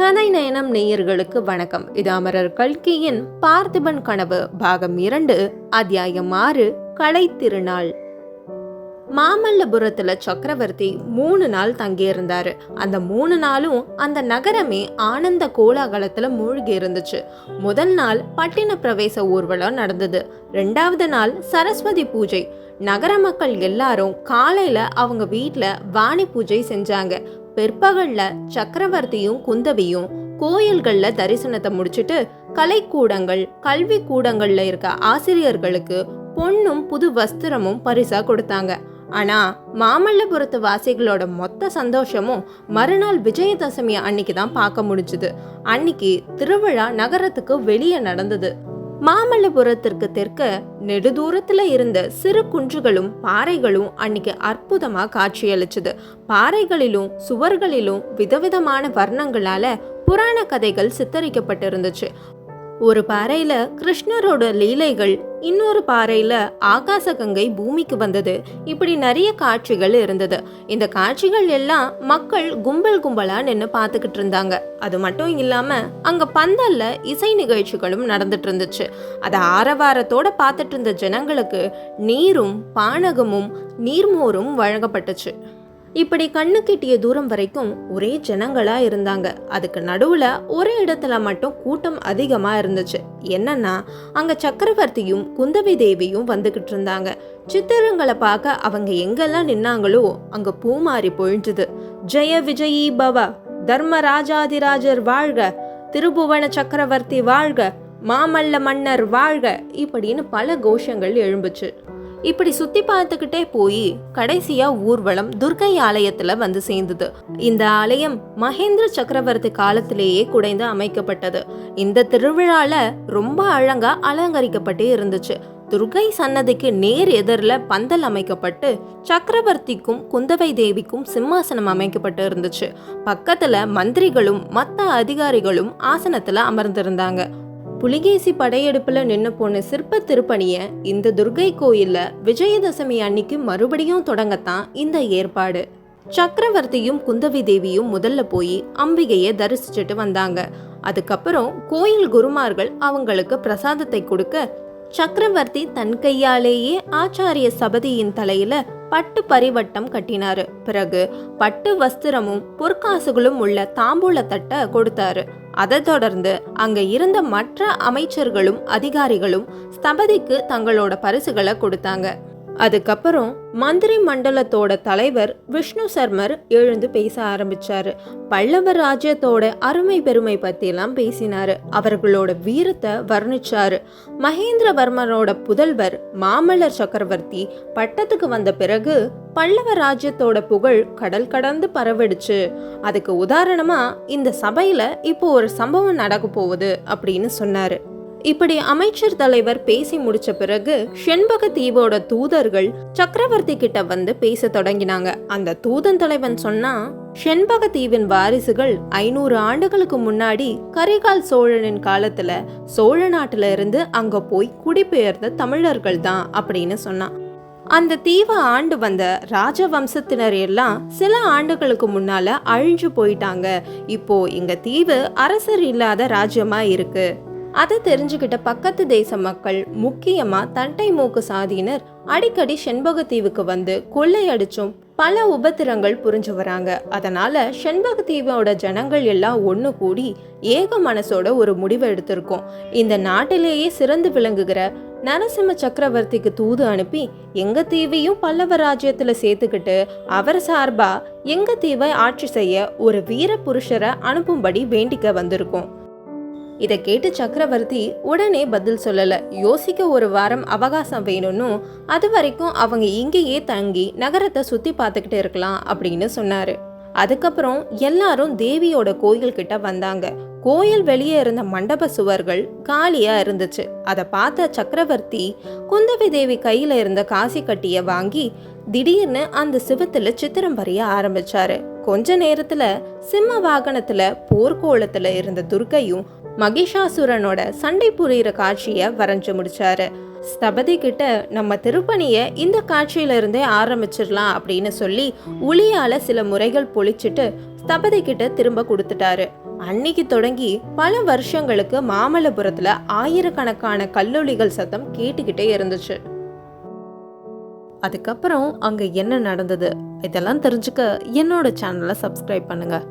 கதை நயனம் நேயர்களுக்கு வணக்கம். இது அமரர் கல்கியின் பார்த்திபன் கனவு பாகம் இரண்டு அத்தியாயம் ஆறு கலை திருநாள். மாமல்லபுரத்துல சக்கரவர்த்தி மூணு நாள் தங்கியிருந்தாரு. அந்த மூணு நாளும் அந்த நகரமே ஆனந்த கோலாகலத்துல மூழ்கி இருந்துச்சு. முதல் நாள் பட்டின பிரவேச ஊர்வலம் நடந்தது. ரெண்டாவது நாள் சரஸ்வதி பூஜை. நகர மக்கள் எல்லாரும் காலையில அவங்க வீட்டில் வாணி பூஜை செஞ்சாங்க. பிற்பகல்ல சக்கரவர்த்தியும் குந்தவியும் கோயில்கள்ல தரிசனத்தை முடிச்சிட்டு கலைக்கூடங்கள் கல்வி கூடங்கள்ல இருக்க ஆசிரியர்களுக்கு பொண்ணும் புது வஸ்திரமும் பரிசா கொடுத்தாங்க. ஆனா மாமல்லபுரத்து வாசிகளோட மொத்த சந்தோஷமும் மறுநாள் விஜயதசமி அன்னைக்கு தான் பார்க்க முடிஞ்சுது. அன்னைக்கு திருவிழா நகரத்துக்கு வெளியே நடந்தது. மாமல்லபுரத்திற்கு தெற்க நெடுதூரத்துல இருந்த சிறு குன்றுகளும் பாறைகளும் அன்னைக்கு அற்புதமா காட்சியளிச்சது. பாறைகளிலும் சுவர்களிலும் விதவிதமான வர்ணங்களால புராண கதைகள் சித்தரிக்கப்பட்டிருந்துச்சு. ஒரு பாறையில கிருஷ்ணரோட லீலைகள் இன்னொரு பாறையில ஆகாச கங்கை பூமிக்கு வந்தது. இப்படி நிறைய காட்சிகள் இருந்தது. இந்த காட்சிகள் எல்லாம் மக்கள் கும்பல் கும்பலா நின்று பார்த்துக்கிட்டு இருந்தாங்க. அது மட்டும் இல்லாம அங்க பந்தல்ல இசை நிகழ்ச்சிகளும் நடந்துட்டு இருந்துச்சு. அதை ஆரவாரத்தோட பார்த்துட்டு இருந்த ஜனங்களுக்கு நீரும் பானகமும் நீர்மோரும் வழங்கப்பட்டுச்சு. இப்படி கண்ணு கிட்டிய தூரம் வரைக்கும் ஒரே ஜனங்களா இருந்தாங்க. அதுக்கு நடுவுல ஒரு இடத்துல மட்டும் கூட்டம் அதிகமா இருந்துச்சு. என்னன்னா அங்க சக்கரவர்த்தியும் குந்தவி தேவியும் வந்துகிட்டு இருந்தாங்க. சித்திரங்களை பார்க்க அவங்க எங்கெல்லாம் நின்னாங்களோ அங்க பூமாரி பொழிஞ்சுது. ஜெய விஜயி பவ தர்மராஜாதிராஜர் வாழ்க திருபுவன சக்கரவர்த்தி வாழ்க மாமல்ல மன்னர் வாழ்க இப்படின்னு பல கோஷங்கள் எழும்புச்சு. இப்படி சுத்தி பார்த்துக்கிட்டே போய் கடைசியா ஊர்வலம் துர்க்கை ஆலயத்துல வந்து சேர்ந்தது. இந்த ஆலயம் மகேந்திர சக்கரவர்த்தி காலத்திலேயே குடைந்து அமைக்கப்பட்டது. இந்த திருவிழால ரொம்ப அழகா அலங்கரிக்கப்பட்டு இருந்துச்சு. துர்கை சன்னதிக்கு நேர் எதிரில் பந்தல் அமைக்கப்பட்டு சக்கரவர்த்திக்கும் குந்தவை தேவிக்கும் சிம்மாசனம் அமைக்கப்பட்டு இருந்துச்சு. பக்கத்துல மந்திரிகளும் மற்ற அதிகாரிகளும் ஆசனத்துல அமர்ந்திருந்தாங்க. புலிகேசி படையெடுப்புல நின்று போன சிற்ப திருப்பணிய இந்த துர்கை கோயில்ல விஜயதசமி அன்னைக்கு மறுபடியும் தொடங்கத்தான் இந்த ஏற்பாடு. சக்கரவர்த்தியும் குந்தவி தேவியும் முதல்ல போய் அம்பிகையை தரிசிச்சுட்டு வந்தாங்க. அதுக்கப்புறம் கோயில் குருமார்கள் அவங்களுக்கு பிரசாதத்தை கொடுக்க சக்கரவர்த்தி தன் கையாலேயே ஆச்சாரிய சபதியின் தலையில பட்டு பரிவட்டம் கட்டினாரு. பிறகு பட்டு வஸ்திரமும் பொற்காசுகளும் உள்ள தாம்பூல தட்டை கொடுத்தாரு. அதை தொடர்ந்து அங்க இருந்த மற்ற அமைச்சர்களும் அதிகாரிகளும் ஸ்தபதிக்கு தங்களோட பரிசுகளை கொடுத்தாங்க. அதுக்கப்புறம் மந்திரி மண்டலத்தோட தலைவர் விஷ்ணு சர்மர் எழுந்து பேச ஆரம்பிச்சாரு. பல்லவ ராஜ்யத்தோட அருமை பெருமை பத்தியெல்லாம் பேசினாரு. அவர்களோட வீரத்தை வர்ணிச்சாரு. மகேந்திரவர்மனோட புதல்வர் மாமல்லர் சக்கரவர்த்தி பட்டத்துக்கு வந்த பிறகு பல்லவ ராஜ்யத்தோட புகழ் கடல் கடந்து பரவிடுச்சு. அதுக்கு உதாரணமா இந்த சபையில இப்போ ஒரு சம்பவம் நடக்க போகுது அப்படின்னு சொன்னாரு. இப்படி அமைச்சர் தலைவர் பேசி முடிச்ச பிறகு செண்பக தீவோட தூதர்கள் சக்கரவர்த்தி கிட்ட வந்து பேச தொடங்கினாங்க. அந்த தூதன் தலைவன் சொன்னா செண்பக தீவின் வாரிசுகள் ஐநூறு ஆண்டுகளுக்கு முன்னாடி கரிகால் சோழனின் காலத்துல சோழ நாட்டுல இருந்து அங்க போய் குடிபெயர்ந்த தமிழர்கள் தான் அப்படின்னு சொன்னான். அந்த தீவை ஆண்டு வந்த ராஜவம்சத்தினர் எல்லாம் சில ஆண்டுகளுக்கு முன்னால அழிஞ்சு போயிட்டாங்க. இப்போ இங்க தீவு அரசர் இல்லாத ராஜ்யமா இருக்கு. அதை தெரிஞ்சுக்கிட்ட பக்கத்து தேச மக்கள் முக்கியமா தண்டை மூக்கு சாதியினர் அடிக்கடி செண்பகத்தீவுக்கு வந்து கொள்ளையடிச்சும் பல உபத்திரங்கள் புரிஞ்சு வராங்க. அதனால செண்பகத்தீவோட ஜனங்கள் எல்லாம் ஒன்று கூடி ஏக மனசோட ஒரு முடிவு எடுத்திருக்கோம். இந்த நாட்டிலேயே சிறந்து விளங்குகிற நரசிம்ம சக்கரவர்த்திக்கு தூது அனுப்பி எங்க தீவையும் பல்லவ ராஜ்யத்துல சேர்த்துக்கிட்டு அவர் சார்பா எங்க தீவை ஆட்சி செய்ய ஒரு வீர புருஷரை அனுப்பும்படி வேண்டிக்க வந்திருக்கோம். இதை கேட்டு சக்கரவர்த்தி உடனே பதில் சொல்லல. யோசிக்க ஒரு வாரம் அவகாசம் வேணும்னு அது வரைக்கும் அவங்க இங்கேயே தங்கி நகரத்தை சுத்தி பார்த்துக்கிட்டு இருக்கலாம் அப்படின்னு சொன்னாரு. அதுக்கப்புறம் எல்லாரும் தேவியோட கோயில் கிட்ட வந்தாங்க. கோயில் வெளியே இருந்த மண்டப சுவர்கள் காலியா இருந்துச்சு. அதை பார்த்த சக்கரவர்த்தி குந்தவி தேவி கையில இருந்த காசி கட்டிய வாங்கி திடீர்னு அந்த சிவத்துல சித்திரம் வரைய ஆரம்பிச்சாரு. கொஞ்ச நேரத்துல சிம்ம வாகனத்துல போர்க்கோளத்துல இருந்த துர்க்கையும் மகிஷாசுரனோட சண்டை புரியிற காட்சிய வரைஞ்சு முடிச்சாரு. ஸ்தபதி கிட்ட நம்ம திருப்பணியை இந்த காட்சியில இருந்தே ஆரம்பிச்சிடலாம் அப்படின்னு சொல்லி உளியால சில முறைகள் பொழிச்சிட்டு ஸ்தபதி கிட்ட திரும்ப கொடுத்துட்டாரு. அன்னைக்கு தொடங்கி பல வருஷங்களுக்கு மாமல்லபுரத்துல ஆயிரக்கணக்கான கல்லூலிகள் சத்தம் கேட்டுக்கிட்டே இருந்துச்சு. அதுக்கப்புறம் அங்க என்ன நடந்தது? இதெல்லாம் தெரிஞ்சுக்க என்னோட சேனலை சப்ஸ்கிரைப் பண்ணுங்க.